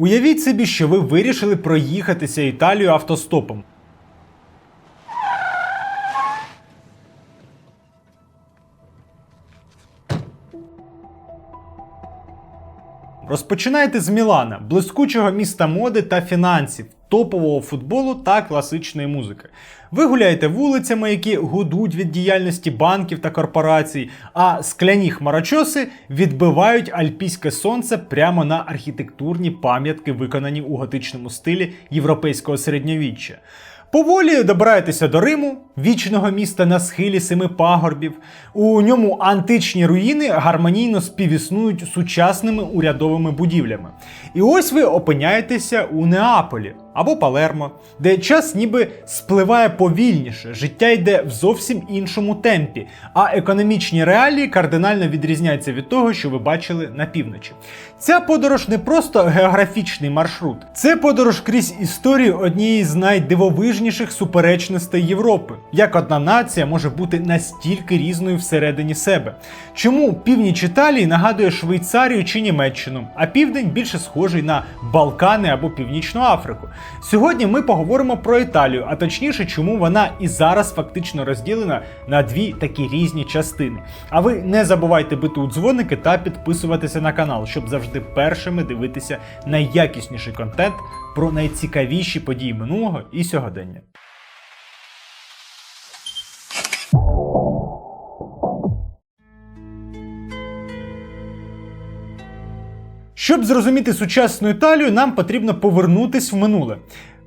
Уявіть собі, що ви вирішили проїхатися Італію автостопом. Розпочинайте з Мілана, блискучого міста моди та фінансів, топового футболу та класичної музики. Ви гуляєте вулицями, які гудуть від діяльності банків та корпорацій, а скляні хмарочоси відбивають альпійське сонце прямо на архітектурні пам'ятки, виконані у готичному стилі європейського середньовіччя. Поволі добираєтеся до Риму, вічного міста на схилі семи пагорбів. У ньому античні руїни гармонійно співіснують сучасними урядовими будівлями. І ось ви опиняєтеся у Неаполі або Палермо, де час ніби спливає повільніше, життя йде в зовсім іншому темпі, а економічні реалії кардинально відрізняються від того, що ви бачили на півночі. Ця подорож не просто географічний маршрут, це подорож крізь історію однієї з найдивовижніших суперечностей Європи. Як одна нація може бути настільки різною всередині себе? Чому північ Італії нагадує Швейцарію чи Німеччину, а південь більше схожий на Балкани або Північну Африку? Сьогодні ми поговоримо про Італію, а точніше, чому вона і зараз фактично розділена на дві такі різні частини. А ви не забувайте бити у дзвоники та підписуватися на канал, щоб завжди першими дивитися найякісніший контент про найцікавіші події минулого і сьогодення. Щоб зрозуміти сучасну Італію, нам потрібно повернутись в минуле.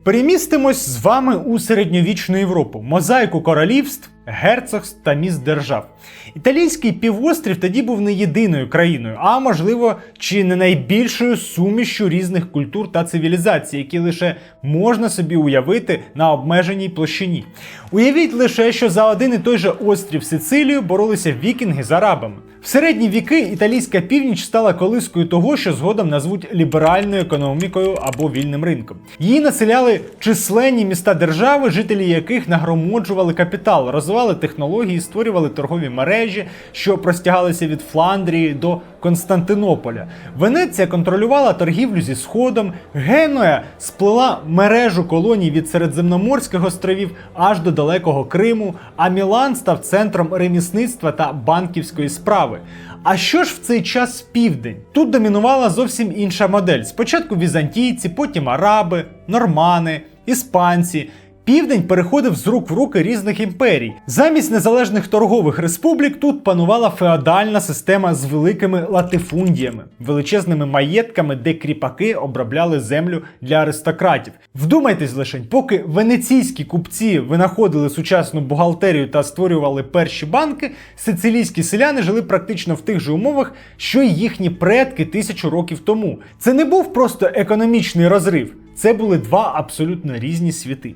Перемістимось з вами у середньовічну Європу, мозаїку королівств, герцогств та міст держав. Італійський півострів тоді був не єдиною країною, а можливо, чи не найбільшою сумішю різних культур та цивілізацій, які лише можна собі уявити на обмеженій площині. Уявіть лише, що за один і той же острів Сицилію боролися вікінги з арабами. В середні віки італійська північ стала колискою того, що згодом назвуть ліберальною економікою або вільним ринком. Її населяли численні міста держави, жителі яких нагромоджували капітал, розвивали технології, створювали торгові мережі, що простягалися від Фландрії до Константинополя. Венеція контролювала торгівлю зі Сходом, Генуя сплела мережу колоній від Середземноморських островів аж до далекого Криму, а Мілан став центром ремісництва та банківської справи. А що ж в цей час південь? Тут домінувала зовсім інша модель. Спочатку візантійці, потім араби, нормани, іспанці. Південь переходив з рук в руки різних імперій. Замість незалежних торгових республік тут панувала феодальна система з великими латифундіями, величезними маєтками, де кріпаки обробляли землю для аристократів. Вдумайтесь лише, поки венеційські купці винаходили сучасну бухгалтерію та створювали перші банки, сицилійські селяни жили практично в тих же умовах, що й їхні предки тисячу років тому. Це не був просто економічний розрив. Це були два абсолютно різні світи.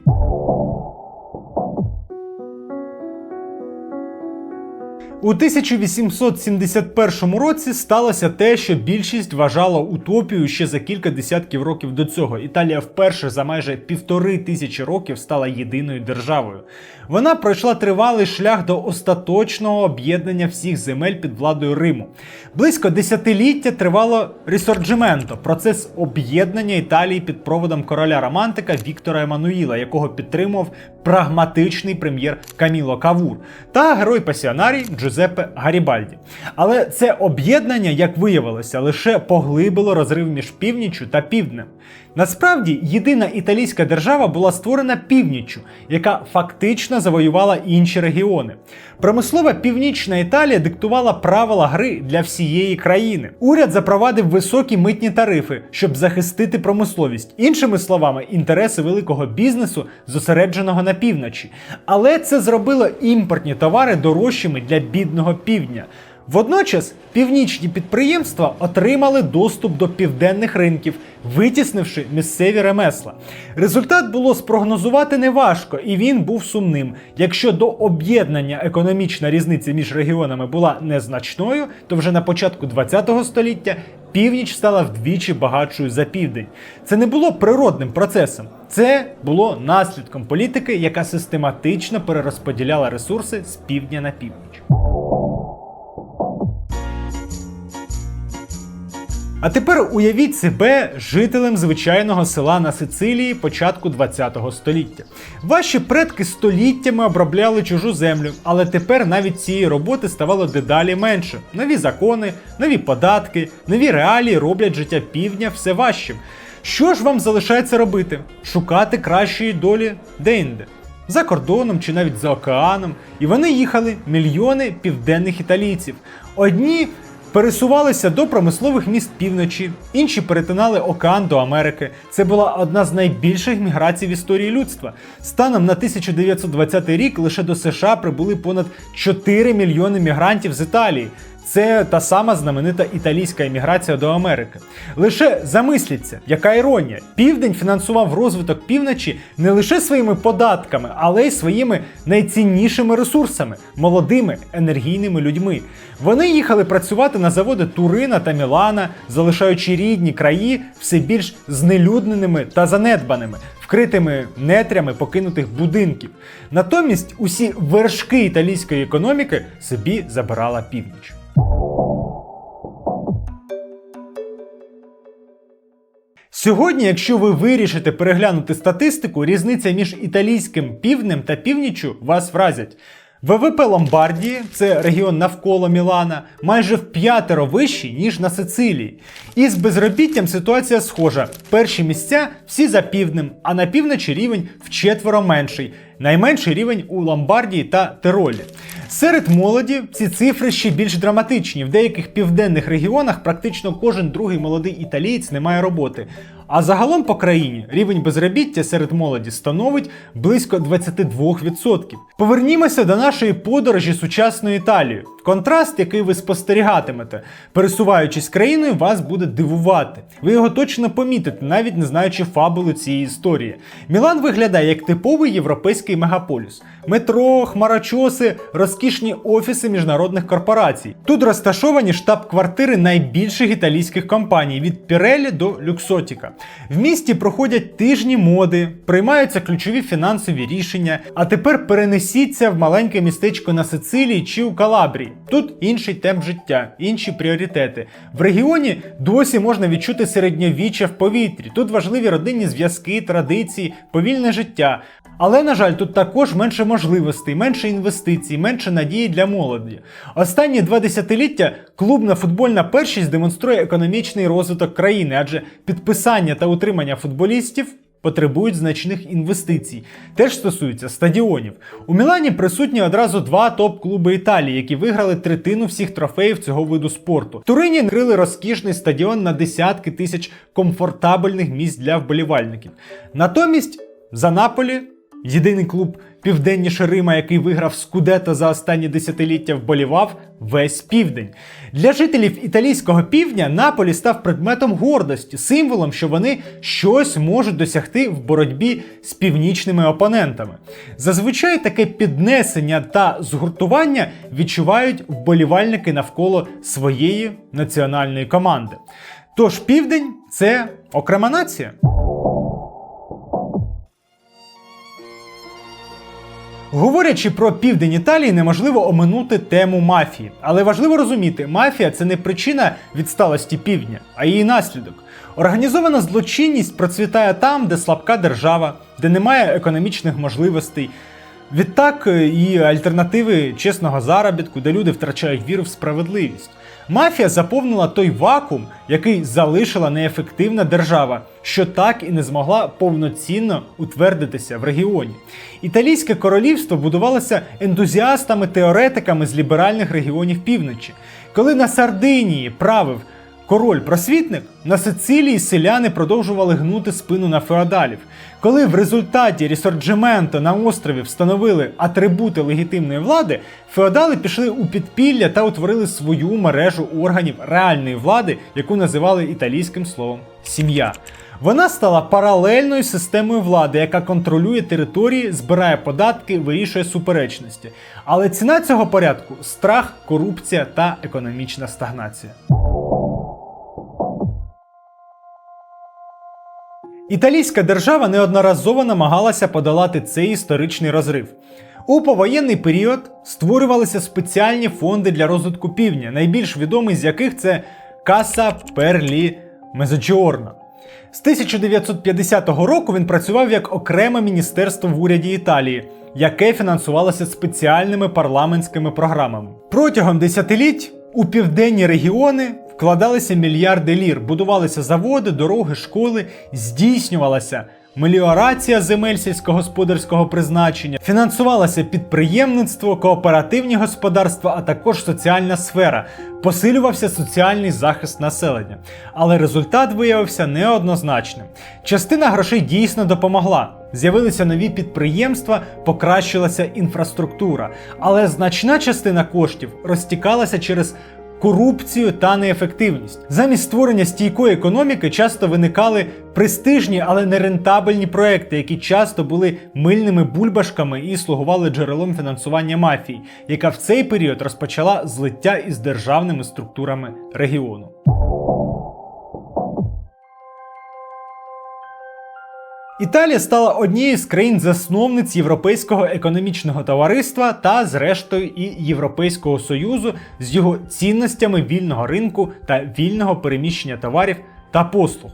У 1871 році сталося те, що більшість вважала утопією ще за кілька десятків років до цього. Італія вперше за майже півтори тисячі років стала єдиною державою. Вона пройшла тривалий шлях до остаточного об'єднання всіх земель під владою Риму. Близько десятиліття тривало ресорджименто, процес об'єднання Італії під проводом короля романтика Віктора Еммануїла, якого підтримував прагматичний прем'єр Каміло Кавур та герой пасіонарій Джузеппе Гарібальді. Але це об'єднання, як виявилося, лише поглибило розрив між північчю та півднем. Насправді, єдина італійська держава була створена північчю, яка фактично завоювала інші регіони. Промислова північна Італія диктувала правила гри для всієї країни. Уряд запровадив високі митні тарифи, щоб захистити промисловість. Іншими словами, інтереси великого бізнесу зосередженого на півночі. Але це зробило імпортні товари дорожчими для бідного півдня. Водночас північні підприємства отримали доступ до південних ринків, витіснивши місцеві ремесла. Результат було спрогнозувати неважко, і він був сумним. Якщо до об'єднання економічна різниця між регіонами була незначною, то вже на початку ХХ століття північ стала вдвічі багатшою за південь. Це не було природним процесом. Це було наслідком політики, яка систематично перерозподіляла ресурси з півдня на північ. А тепер уявіть себе жителем звичайного села на Сицилії початку 20 століття. Ваші предки століттями обробляли чужу землю, але тепер навіть цієї роботи ставало дедалі менше. Нові закони, нові податки, нові реалії роблять життя півдня все важчим. Що ж вам залишається робити? Шукати кращої долі де-інде. За кордоном чи навіть за океаном, і вони їхали мільйони південних італійців. Одні пересувалися до промислових міст півночі, інші перетинали океан до Америки. Це була одна з найбільших міграцій в історії людства. Станом на 1920 рік лише до США прибули понад 4 мільйони мігрантів з Італії. Це та сама знаменита італійська еміграція до Америки. Лише замисліться, яка іронія. Південь фінансував розвиток півночі не лише своїми податками, але й своїми найціннішими ресурсами молодими енергійними людьми. Вони їхали працювати на заводи Турина та Мілана, залишаючи рідні краї все більш знелюдненими та занедбаними, вкритими нетрями покинутих будинків. Натомість усі вершки італійської економіки собі забирала північ. Сьогодні, якщо ви вирішите переглянути статистику, різниця між італійським півднем та північчю вас вразять. ВВП Ломбардії, це регіон навколо Мілана, майже в п'ятеро вищий, ніж на Сицилії. І з безробіттям ситуація схожа. Перші місця всі за півднем, а на півночі рівень вчетверо менший. Найменший рівень у Ломбардії та Тиролі. Серед молоді ці цифри ще більш драматичні. В деяких південних регіонах практично кожен другий молодий італієць не має роботи. А загалом по країні рівень безробіття серед молоді становить близько 22%. Повернімося до нашої подорожі сучасною Італією. Контраст, який ви спостерігатимете, пересуваючись країною, вас буде дивувати. Ви його точно помітите, навіть не знаючи фабулу цієї історії. Мілан виглядає як типовий європейський мегаполіс. Метро, хмарочоси, розкішні офіси міжнародних корпорацій. Тут розташовані штаб-квартири найбільших італійських компаній від Пірелі до Люксотіка. В місті проходять тижні моди, приймаються ключові фінансові рішення. А тепер перенесіться в маленьке містечко на Сицилії чи у Калабрії. Тут інший темп життя, інші пріоритети. В регіоні досі можна відчути середньовіччя в повітрі. Тут важливі родинні зв'язки, традиції, повільне життя. Але, на жаль, тут також менше можливостей, менше інвестицій, менше надії для молоді. Останні два десятиліття клубна футбольна першість демонструє економічний розвиток країни, адже підписання та утримання футболістів. Потребують значних інвестицій. Теж стосується стадіонів. У Мілані присутні одразу два топ-клуби Італії, які виграли третину всіх трофеїв цього виду спорту. Турині крили розкішний стадіон на десятки тисяч комфортабельних місць для вболівальників. Натомість за Наполі Єдиний клуб південніше Рима, який виграв Скудето за останні десятиліття, вболівав весь південь. Для жителів італійського півдня Наполі став предметом гордості, символом, що вони щось можуть досягти в боротьбі з північними опонентами. Зазвичай таке піднесення та згуртування відчувають вболівальники навколо своєї національної команди. Тож південь це окрема нація. Говорячи про південь Італії, неможливо оминути тему мафії. Але важливо розуміти, мафія це не причина відсталості півдня, а її наслідок. Організована злочинність процвітає там, де слабка держава, де немає економічних можливостей. Відтак і альтернативи чесного заробітку, де люди втрачають віру в справедливість. Мафія заповнила той вакуум, який залишила неефективна держава, що так і не змогла повноцінно утвердитися в регіоні. Італійське королівство будувалося ентузіастами-теоретиками з ліберальних регіонів півночі. Коли на Сардинії правив король-просвітник, на Сицилії селяни продовжували гнути спину на феодалів. Коли в результаті Рісорджименто на острові встановили атрибути легітимної влади, феодали пішли у підпілля та утворили свою мережу органів реальної влади, яку називали італійським словом сім'я. Вона стала паралельною системою влади, яка контролює території, збирає податки, вирішує суперечності. Але ціна цього порядку страх, корупція та економічна стагнація. Італійська держава неодноразово намагалася подолати цей історичний розрив. У повоєнний період створювалися спеціальні фонди для розвитку півдня, найбільш відомий з яких це Каса Перлі Мезоджіорно. З 1950 року він працював як окреме міністерство в уряді Італії, яке фінансувалося спеціальними парламентськими програмами. Протягом десятиліть у південні регіони вкладалися мільярди лір, будувалися заводи, дороги, школи, здійснювалася меліорація земель сільськогосподарського призначення, фінансувалося підприємництво, кооперативні господарства, а також соціальна сфера, посилювався соціальний захист населення. Але результат виявився неоднозначним. Частина грошей дійсно допомогла. З'явилися нові підприємства, покращилася інфраструктура, але значна частина коштів розтікалася через корупцію та неефективність. Замість створення стійкої економіки часто виникали престижні, але нерентабельні проекти, які часто були мильними бульбашками і слугували джерелом фінансування мафії, яка в цей період розпочала злиття із державними структурами регіону. Італія стала однією з країн-засновниць Європейського економічного товариства та, зрештою, і Європейського союзу з його цінностями вільного ринку та вільного переміщення товарів та послуг.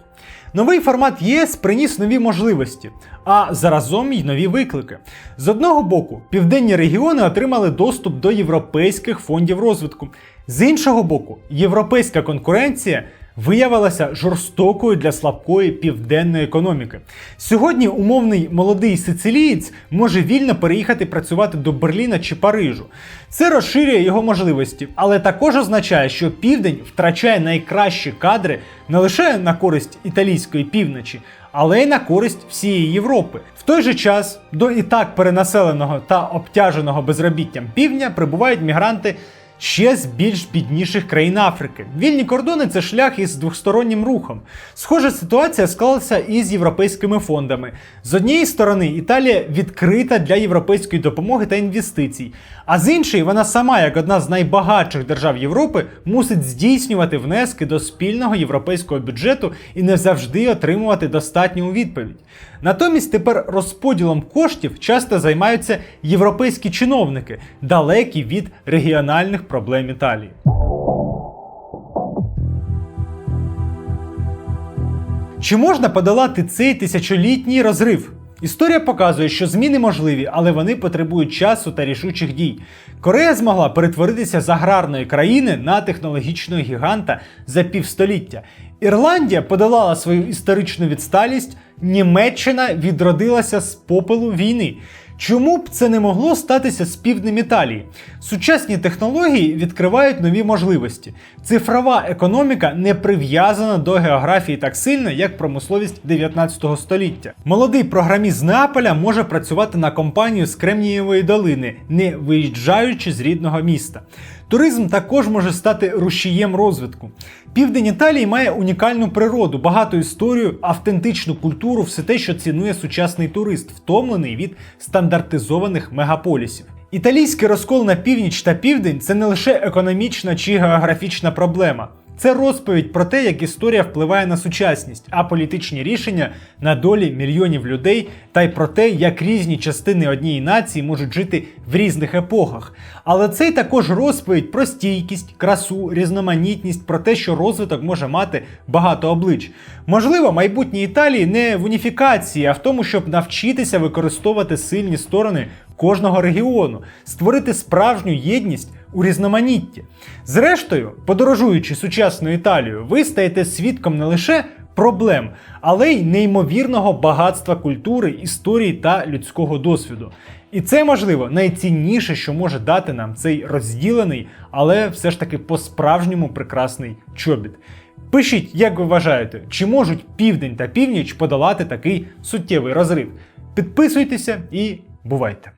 Новий формат ЄС приніс нові можливості, а заразом й нові виклики. З одного боку, південні регіони отримали доступ до європейських фондів розвитку. З іншого боку, європейська конкуренція виявилася жорстокою для слабкої південної економіки. Сьогодні умовний молодий сицилієць може вільно переїхати працювати до Берліна чи Парижу. Це розширює його можливості, але також означає, що південь втрачає найкращі кадри не лише на користь італійської півночі. Але й на користь всієї Європи. В той же час до і так перенаселеного та обтяженого безробіттям півдня прибувають мігранти ще з більш бідніших країн Африки. Вільні кордони це шлях із двостороннім рухом. Схожа ситуація склалася і з європейськими фондами. З однієї сторони, Італія відкрита для європейської допомоги та інвестицій, а з іншої, вона сама, як одна з найбагатших держав Європи, мусить здійснювати внески до спільного європейського бюджету і не завжди отримувати достатню відповідь. Натомість тепер розподілом коштів часто займаються європейські чиновники, далекі від регіональних проблем Італії. Чи можна подолати цей тисячолітній розрив? Історія показує, що зміни можливі, але вони потребують часу та рішучих дій. Корея змогла перетворитися з аграрної країни на технологічного гіганта за півстоліття. Ірландія подолала свою історичну відсталість, Німеччина відродилася з попелу війни. Чому б це не могло статися з півднем Італії? Сучасні технології відкривають нові можливості. Цифрова економіка не прив'язана до географії так сильно, як промисловість 19 століття. Молодий програміст з Неаполя може працювати на компанію з Кремнієвої долини, не виїжджаючи з рідного міста. Туризм також може стати рушієм розвитку. Південь Італії має унікальну природу, багату історію, автентичну культуру, все те, що цінує сучасний турист, втомлений від стандартизованих мегаполісів. Італійський розкол на північ та південь це не лише економічна чи географічна проблема. Це розповідь про те, як історія впливає на сучасність, а політичні рішення на долі мільйонів людей, та й про те, як різні частини однієї нації можуть жити в різних епохах. Але це й також розповідь про стійкість, красу, різноманітність, про те, що розвиток може мати багато облич. Можливо, майбутнє Італії не в уніфікації, а в тому, щоб навчитися використовувати сильні сторони кожного регіону, створити справжню єдність у різноманітті. Зрештою, подорожуючи сучасною Італією, ви стаєте свідком не лише проблем, але й неймовірного багатства культури, історії та людського досвіду. І це, можливо, найцінніше, що може дати нам цей розділений, але все ж таки по-справжньому прекрасний чобіт. Пишіть, як ви вважаєте, чи можуть південь та північ подолати такий суттєвий розрив. Підписуйтеся і бувайте!